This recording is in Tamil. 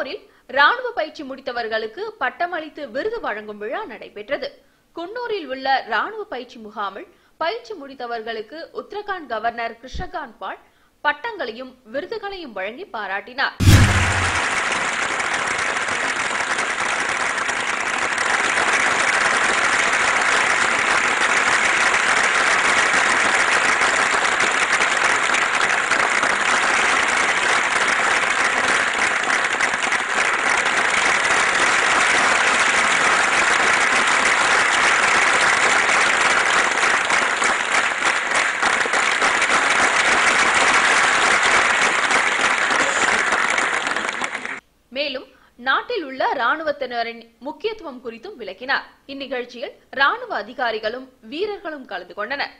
குன்னூரில் ராணுவ பயிற்சி முடித்தவர்களுக்கு பட்டமளித்து விருது வழங்கும் விழா நடைபெற்றது. குன்னூரில் உள்ள ராணுவ பயிற்சி முகாமில் பயிற்சி முடித்தவர்களுக்கு உத்தரகாண்ட் கவர்னர் கிருஷ்ணகாந்த் பால் பட்டங்களையும் விருதுகளையும் வழங்கி பாராட்டினார். மேலும் நாட்டில் உள்ள ராணுவத்தினரின் முக்கியத்துவம் குறித்தும் விளக்கினார். இந்நிகழ்ச்சியில் ராணுவ அதிகாரிகளும் வீரர்களும் கலந்து கொண்டனர்.